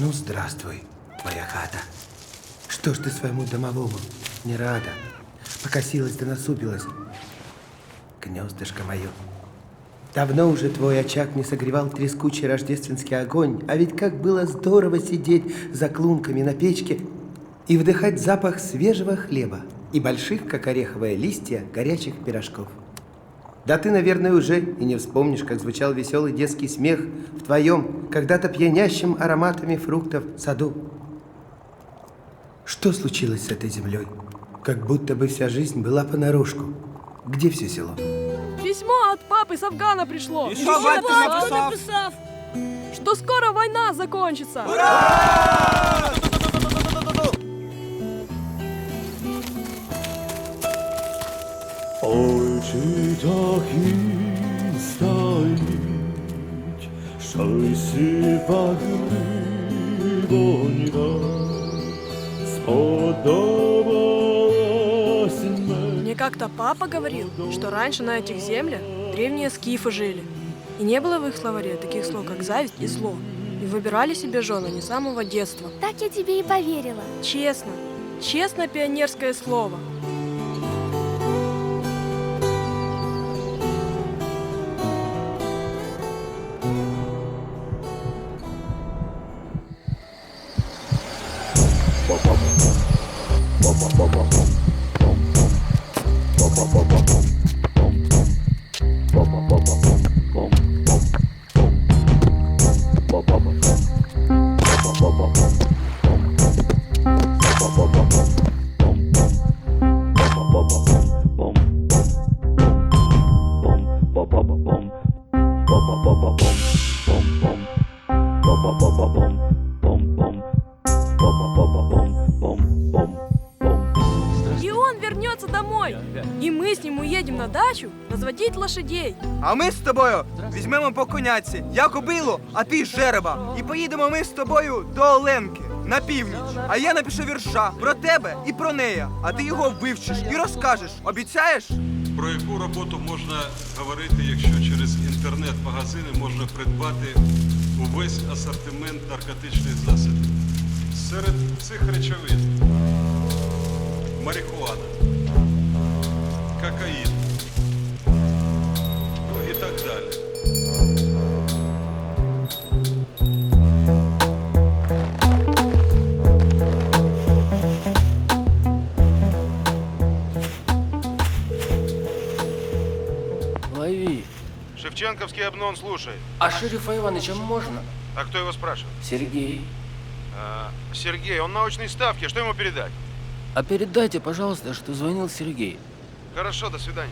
Ну, здравствуй, моя хата. Что ж ты своему домовому не рада? Покосилась да насупилась. Гнездышко мое. Давно уже твой очаг не согревал трескучий рождественский огонь, а ведь как было здорово сидеть за клунками на печке и вдыхать запах свежего хлеба и больших, как ореховые листья, горячих пирожков. Да ты, наверное, уже и не вспомнишь, как звучал веселый детский смех в твоем, когда-то пьянящим ароматами фруктов саду. Что случилось с этой землей? Как будто бы вся жизнь была понарошку. Где все село? Письмо от папы с Афгана пришло. И что батька написав? написав? Что скоро война закончится. Очі так і стоїть, щось і погибонька сподобалась мені. Мне как-то папа говорил, что раньше на этих землях древние скифы жили. И не было в их словаре таких слов, как зависть и зло. И выбирали себе жены не с самого детства. Так я тебе и поверила. Честно. Честно пионерское слово. А ми з тобою візьмемо по коняці, я кобилу, а ти жереба. І поїдемо ми з тобою до Оленки на північ. А я напишу вірша про тебе і про неї. А ти його вивчиш і розкажеш. Обіцяєш? Про яку роботу можна говорити, якщо через інтернет-магазини можна придбати увесь асортимент наркотичних засобів? Серед цих речовин марихуана, кокаїн Шевченковский обнон, слушай. А шерифа Иваныча можно? А кто его спрашивает? Сергей. А, Сергей, он на очной ставке. Что ему передать? А передайте, пожалуйста, что звонил Сергей. Хорошо, до свидания.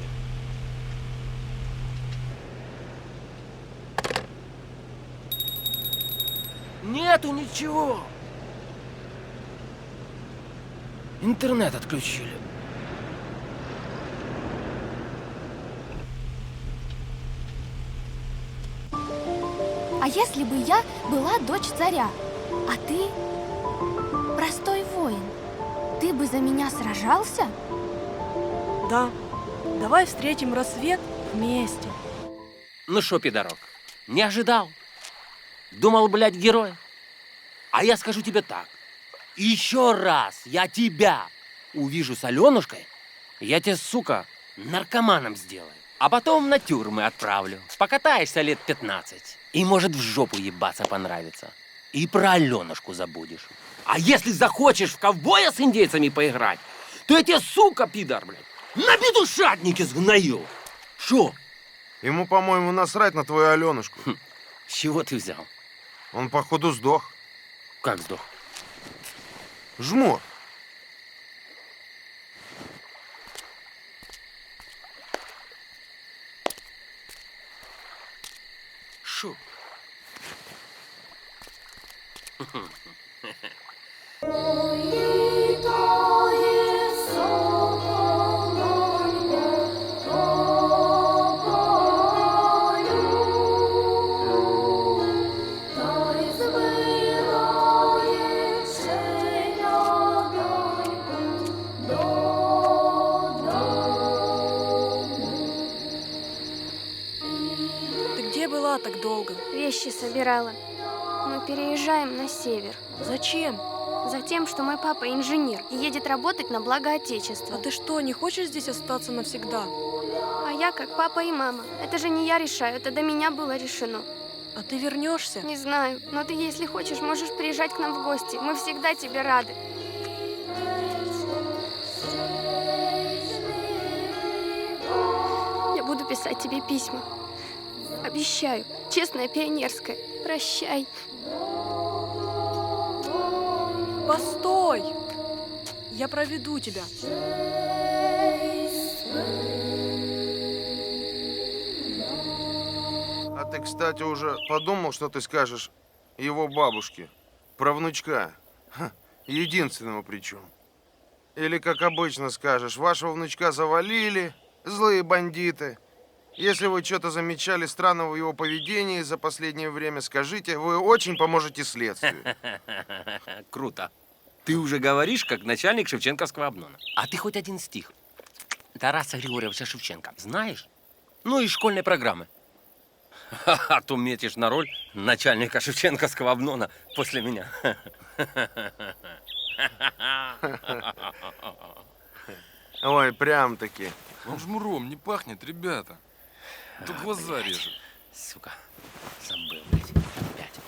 Нету ничего. Интернет отключили. Если бы я была дочь царя, а ты простой воин, ты бы за меня сражался? Да. Давай встретим рассвет вместе. Ну шо, пидорок, не ожидал? Думал, блядь, герой? А я скажу тебе так. Еще раз я тебя увижу с Аленушкой, я тебя, сука, наркоманом сделаю. А потом на тюрьмы отправлю. Покатаешься лет 15. И, может, в жопу ебаться понравится. И про Аленушку забудешь. А если захочешь в ковбоя с индейцами поиграть, то я тебе, сука, пидор, блядь, на бедушатнике сгною. Шо? Ему, по-моему, насрать на твою Аленушку. С чего ты взял? Он, походу, сдох. Как сдох? Жмот. Ты где была так долго? Вещи собирала. Переезжаем на север. Зачем? Затем, что мой папа инженер и едет работать на благо Отечества. А ты что, не хочешь здесь остаться навсегда? А я как папа и мама. Это же не я решаю, это до меня было решено. А ты вернешься? Не знаю, но ты, если хочешь, можешь приезжать к нам в гости. Мы всегда тебе рады. Я буду писать тебе письма. Обещаю. Честное пионерское. Прощай. Постой! Я проведу тебя. А ты, кстати, уже подумал, что ты скажешь его бабушке? Про внучка. Ха, единственного причем. Или, как обычно скажешь, вашего внучка завалили, злые бандиты. Если вы что-то замечали странного в его поведении за последнее время, скажите, вы очень поможете следствию. Круто. Ты уже говоришь, как начальник Шевченковского обнона. А ты хоть один стих Тараса Григорьевича Шевченко знаешь? Ну и школьной программы. А то метишь на роль начальника Шевченковского обнона после меня. Ой, прям-таки. Вам жмуром не пахнет, ребята. Тут глаза Блядь. режет. Сука, забыл, блядь, опять.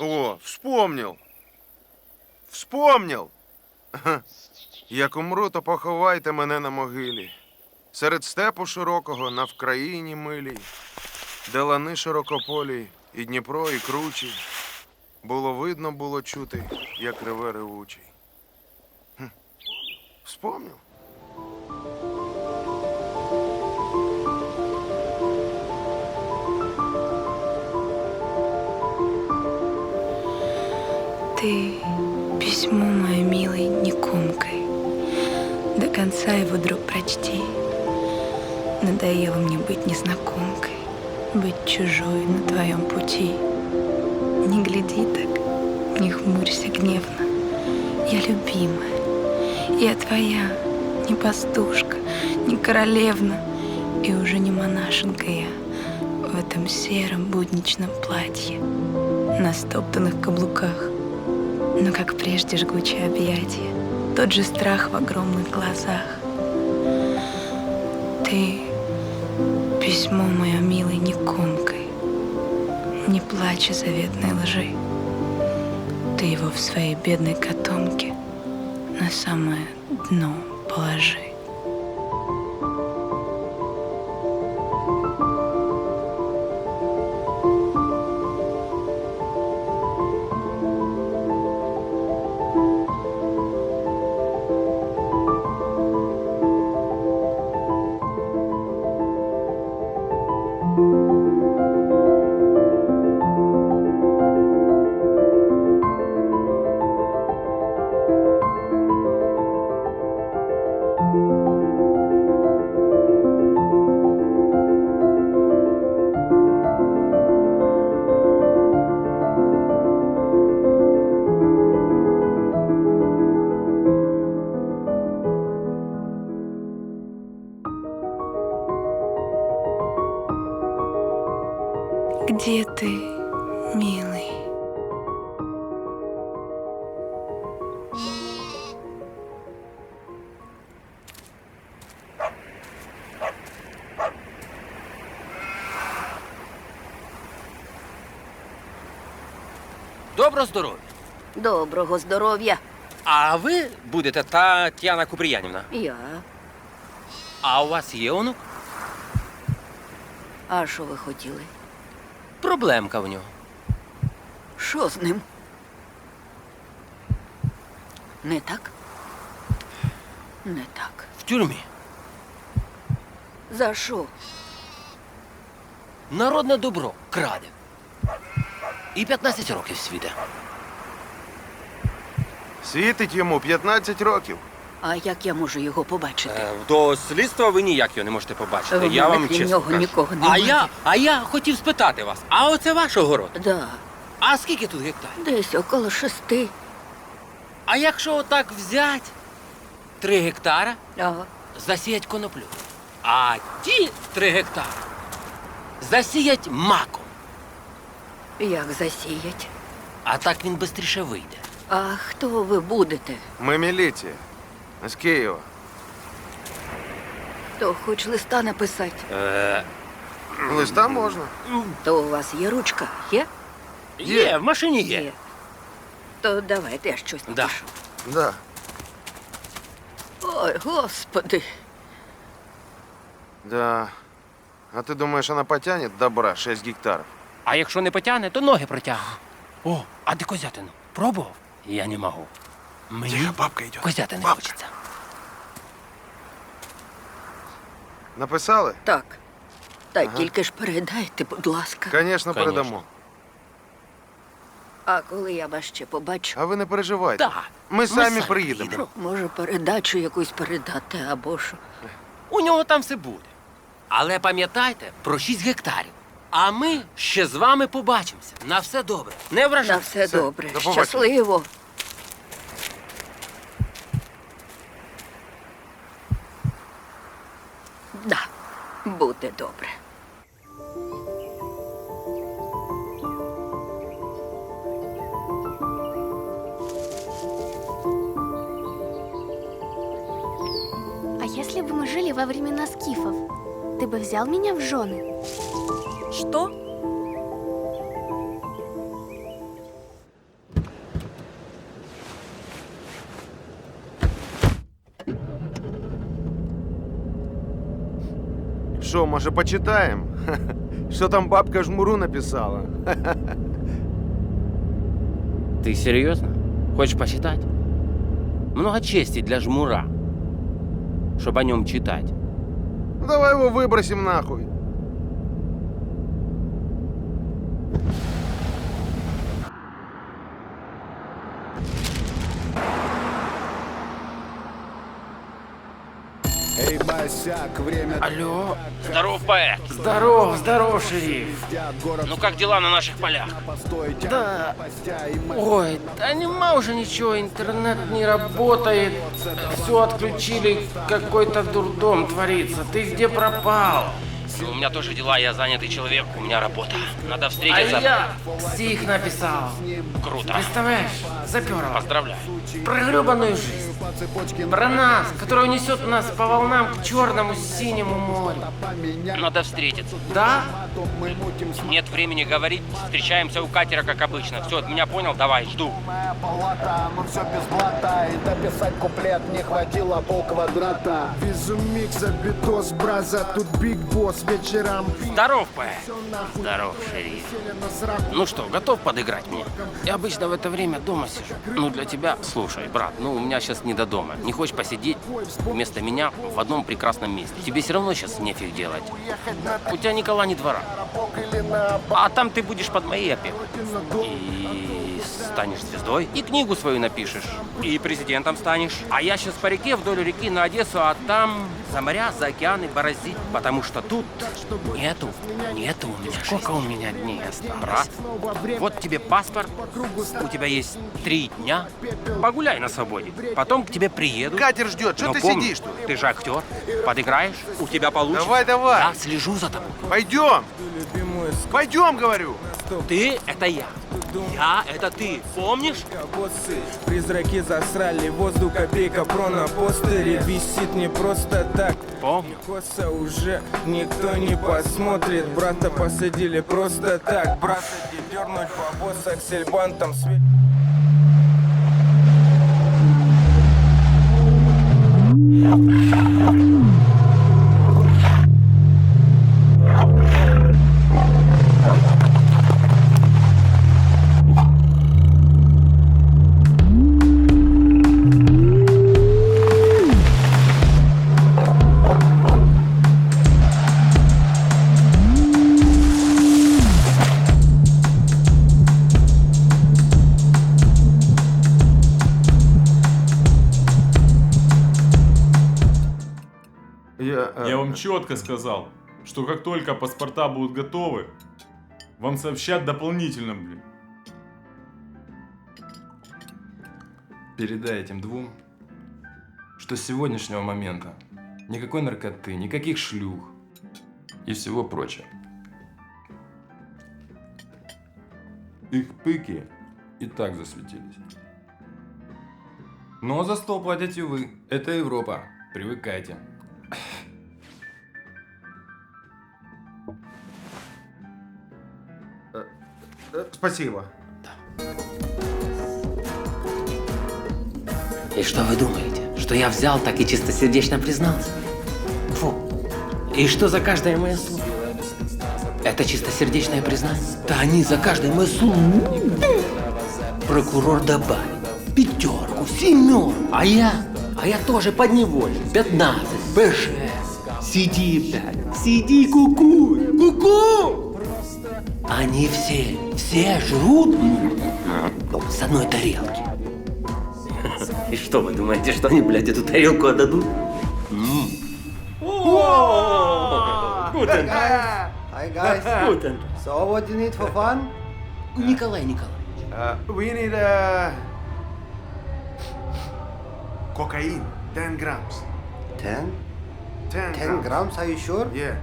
О, вспомнил. Вспомнив. Ага. Як умру, то поховайте мене на могилі. Серед степу широкого на Вкраїні милій, де лани широкополі, і Дніпро, і кручі. Було видно, було чути, як реве ревучий. Хм. Вспомнив. Ты письмо мое, милый, не комкой. До конца его, друг, прочти. Надоело мне быть незнакомкой, быть чужой на твоем пути. Не гляди так, не хмурься гневно. Я любимая, я твоя, не пастушка, не королевна, и уже не монашенка я в этом сером будничном платье на стоптанных каблуках. Но как прежде жгучее объятие, тот же страх в огромных глазах. Не плачь о заветной лжи. Ты его в своей бедной котомке на самое дно положи. Где ты, милый? Доброго здоров'я. Доброго здоров'я. А ви будете Тетяна Купріянівна. Я. А у вас є онук? А що ви хотіли? Проблемка в нього. Що з ним? Не так? Не так. В тюрмі. За що? Народне добро краде. І 15 років світе. Світить йому 15 років. А як я можу його побачити? Е, До слідства ви ніяк його не можете побачити. В я мене вам крім чесно нього кажу. нікого А я, а я хотів спитати вас, а оце ваш огород? Да, А скільки тут гектарів? десь около шести. А якщо отак взять три гектара Ага. засіять коноплю. А ті три гектари засіять маком. Як засіять? А так він швидше вийде. А хто ви будете? Ми міліція. З Києва. То хоч листа написати. Е, Листа можна. То у вас є ручка? Є? є, в машині є. То давайте я щось Да. напишу. Да. Ой, господи. Да. А ти думаєш, вона потягне добра 6 гектарів? А якщо не потягне, то ноги протягне. О, а ти козятину пробував? Я не можу. Мені бабка йде. козятини хочеться. Написали? Так. Та Ага. тільки ж передайте, будь ласка. Звісно, передамо. А коли я вас ще побачу, А ви не переживайте. Так. Ми самі самі приїдемо. приїдемо. може передачу якусь передати або що. У нього там все буде. Але пам'ятайте про 6 гектарів. А ми ще з вами побачимося. На все добре. Не На вражай. все Все, добре. до побачення. Щасливо. Меня в жены? Что? Що, може, почитаємо? Що там бабка жмуру написала? Ты серьезно? Хочешь посчитать? Много чести для жмура, чтобы о нем читать. Ну, давай его выбросим нахуй. Эй, босяк, время Алло. Здоров, поэт. Здоров, здоров, шериф. Ну как дела на наших полях? Да. Ой, да нема уже ничего, интернет не работает. Все отключили, какой-то дурдом творится. Ты где пропал? У меня тоже дела, я занятый человек, у меня работа. Надо встретиться. А я стих написал. Круто. Представляешь, заперла. Поздравляю. Про гребаную жизнь. Про нас, которая несет нас по волнам к черному синему морю. Надо встретиться. Да? Нет времени говорить. Встречаемся у катера, как обычно. Все, меня понял? Давай, жду. Палата, ну все без блата И дописать куплет не хватило полквадрата Вижу микс, битос, браза, тут биг босс вечерам Здоров, поэт. Здоров, шериф. Ну что, готов подыграть мне? Я обычно в это время дома сижу. Ну, для тебя, слушай, брат, ну, у меня сейчас не до дома. Не хочешь посидеть вместо меня в одном прекрасном месте? Тебе все равно сейчас нефиг делать. У тебя Никола не двора. А там ты будешь под моей опекой. И станешь звездой, и книгу свою напишешь, и президентом станешь. А я сейчас по реке вдоль реки на Одессу, а там за моря, за океаны бороздить, потому что тут нету, нету у меня Сколько у меня дней осталось? Брат, вот тебе паспорт, у тебя есть три дня, погуляй на свободе, потом к тебе приеду. Катер ждет, что ты помни, сидишь тут? Ты же актер, подыграешь, у тебя получится. Давай, давай. Я слежу за тобой. Пойдем. Пойдем, говорю. Ты — это я. Я — это ты. Помнишь? Боссы, призраки засрали воздух, копейка про на постере Висит не просто так Помню. Коса уже никто не посмотрит Брата посадили просто так Брата дернуть по боссах сельбантом свет Я, четко сказал, что как только паспорта будут готовы, вам сообщат дополнительно, блин. Передай этим двум, что с сегодняшнего момента никакой наркоты, никаких шлюх и всего прочего. Их пыки и так засветились. Но за стол платите вы. Это Европа. Привыкайте. Спасибо. И что вы думаете? Что я взял так и чистосердечно признался? Фу. И что за каждое мое слово? Это чистосердечное признание? Да они за каждое мое слово. Прокурор добавит пятерку, семерку. А я? А я тоже подневольный. 15, БШ. Сиди, блядь. Сиди, кукуй. Ку-ку! Они все, все жрут с одной тарелки. И что вы думаете, что они, блядь, эту тарелку отдадут? Guten. Hi guys. Guten. So what do you need for fun? Николай Николаевич. Uh, we need uh, cocaine, 10 grams. Ten? 10, Ten grams, are you sure? Yeah,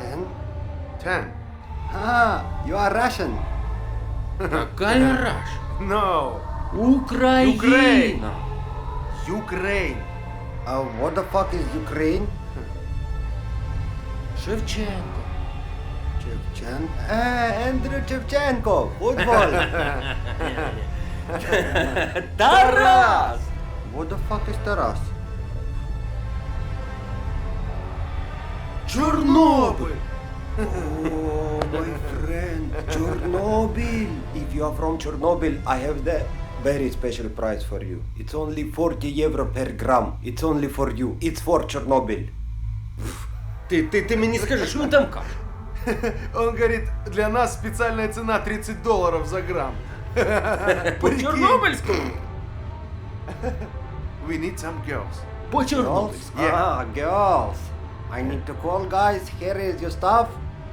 Ten? 10. Ah, you are Russian. Какая раш? No, Украина. Ukraine. Uh, what the fuck is Ukraine? Шевченко. Shevchenko. Ah, Andrew Shevchenko. Football. Тарас! What the fuck is Taras? Chernobyl. Oh, my friend, Chernobyl. If you are from Chernobyl, I have the very special price for you. It's only 40 euro per gram. It's only for you. It's for Chernobyl. Ты, ты, ты мне не скажи, что он там как? Он говорит, для нас специальная цена 30 долларов за грамм. По чернобыльскому? We need some girls. По Girls? чернобыльскому. Ah, girls. I need to call, guys. Here is your stuff.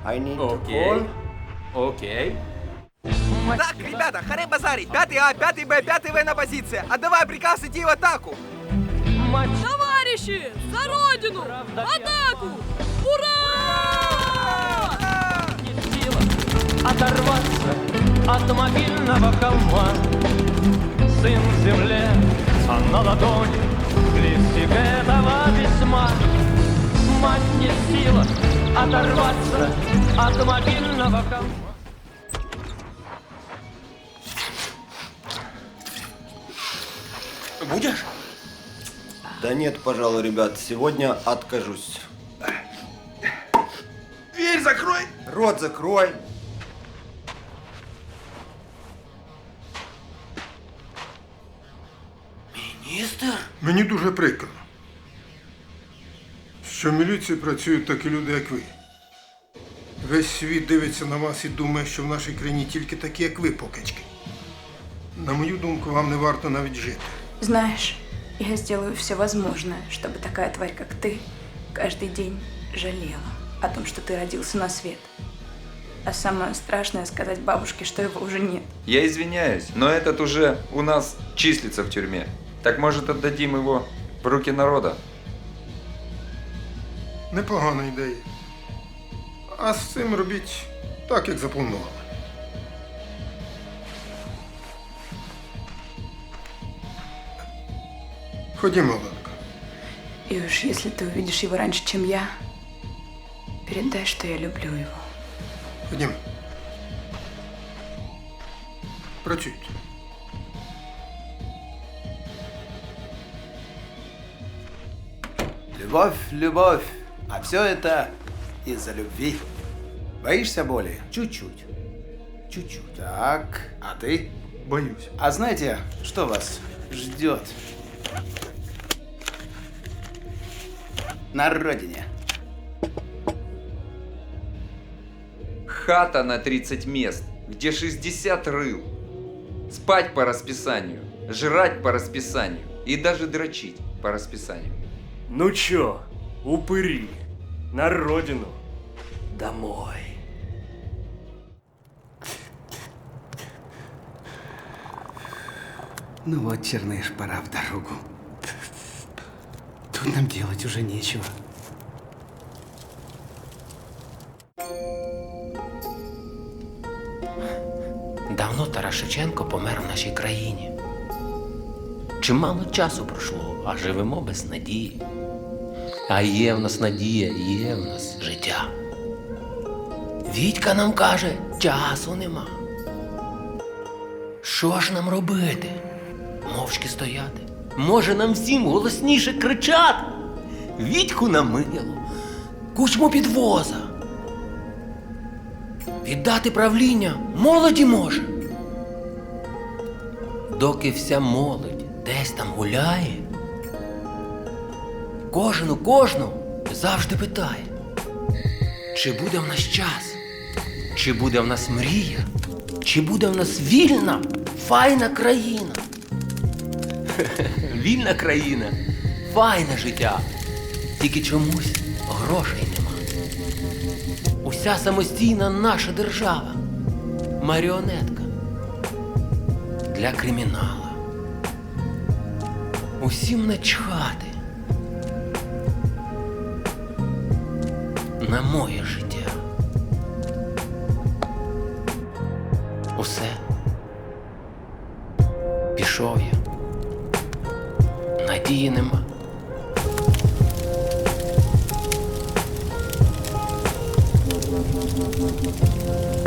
I need to Окей. call. Окей. Так, ребята, харе базарить. Пятый А, пятый Б, пятый В на позиция. Отдавай приказ идти в атаку. Товарищи, за родину! В атаку! Ура! оторваться от могильного холма. Сын в земле, а на ладони листик этого письма. Мать не в силах оторваться от могильного холма. Будешь? Да нет, пожалуй, ребят, сегодня откажусь. Дверь закрой! Рот закрой. Міністр? Мені дуже прикро, що в міліції працюють такі люди, як ви. Весь світ дивиться на вас і думає, що в нашій країні тільки такі, як ви, покачки. На мою думку, вам не варто навіть жити. Знаешь, я сделаю все возможное, чтобы такая тварь, как ты, каждый день жалела о том, что ты родился на свет. А самое страшное сказать бабушке, что его уже нет. Я извиняюсь, но этот уже у нас числится в тюрьме. Так может отдадим его в руки народа? Непогана ідея. А з цим робіть так, як запланували. Ходімо, Оленко. И уж если ты увидишь его раньше, чем я, передай, что я люблю его. Ходімо. Працюйте. Любовь, любовь. А все это из-за любви. Боишься боли? Чуть-чуть. Чуть-чуть. Так, а ты? Боюсь. А знаете, что вас ждет? На родине. Хата на 30 мест, где 60 рыл. Спать по расписанию, жрать по расписанию и даже дрочить по расписанию. Ну чё, упыри, на родину, домой. Ну вот, Черныш, пора в дорогу. Тут нам делать уже нечего. Давно Тарас Шевченко помер в нашій країні. Чимало часу пройшло, а живемо без надії. А є в нас надія, є в нас життя. Вітька нам каже, часу нема. Що ж нам робити? Мовчки стояти. Може нам всім голосніше кричати? Вітьку на мило, кучму підвоза. Віддати правління молоді може. Доки вся молодь десь там гуляє, кожен у кожну завжди питає, чи буде в нас час, чи буде в нас мрія, чи буде в нас вільна, файна країна. Вільна країна, файне життя. Тільки чомусь грошей нема. Уся самостійна наша держава. Маріонетка для кримінала. Усім начхати на моє життя. Усе. Пішов я. Надії нема. Ты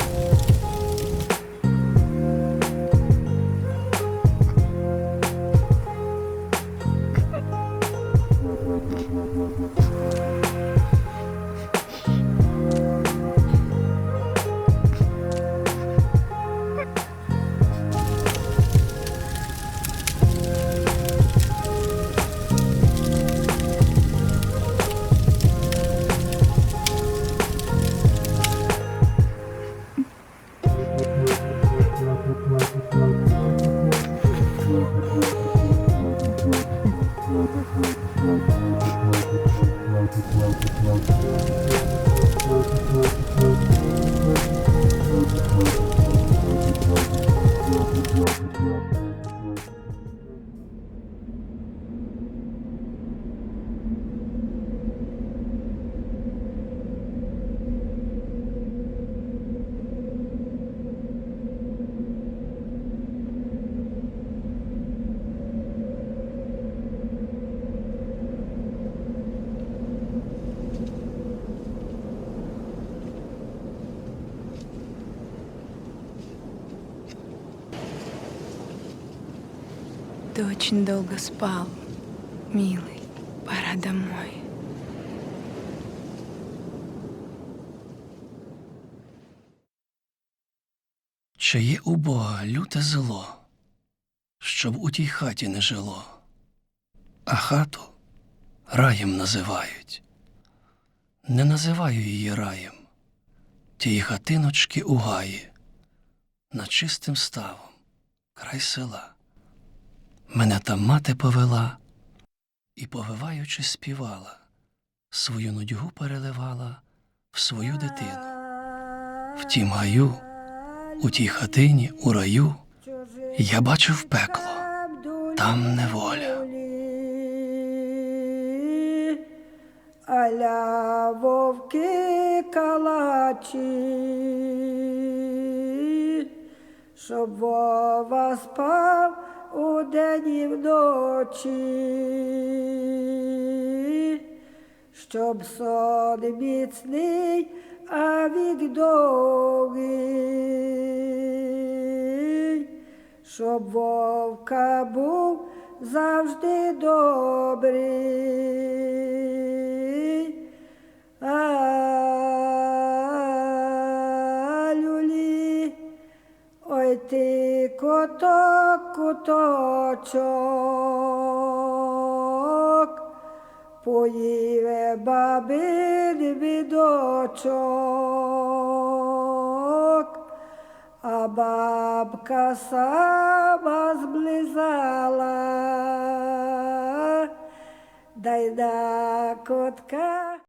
очень долго спал, милый. Пора домой. Чи є у Бога люте зло, щоб у тій хаті не жило, а хату раєм називають. Не називаю її раєм, тії хатиночки у гаї, над чистим ставом, край села. Мене там мати повела і, повиваючи, співала, свою нудьгу переливала в свою дитину. В тім гаю, у тій хатині, у раю, я бачив пекло, там неволя. Аля вовки калачі, щоб Вова спав удень і вночі, щоб сон міцний, а вік довгий, щоб вовка був завжди добрий. Ти коток, куточок, поїве бабин бідочок, а бабка сама зблизала, дай на котка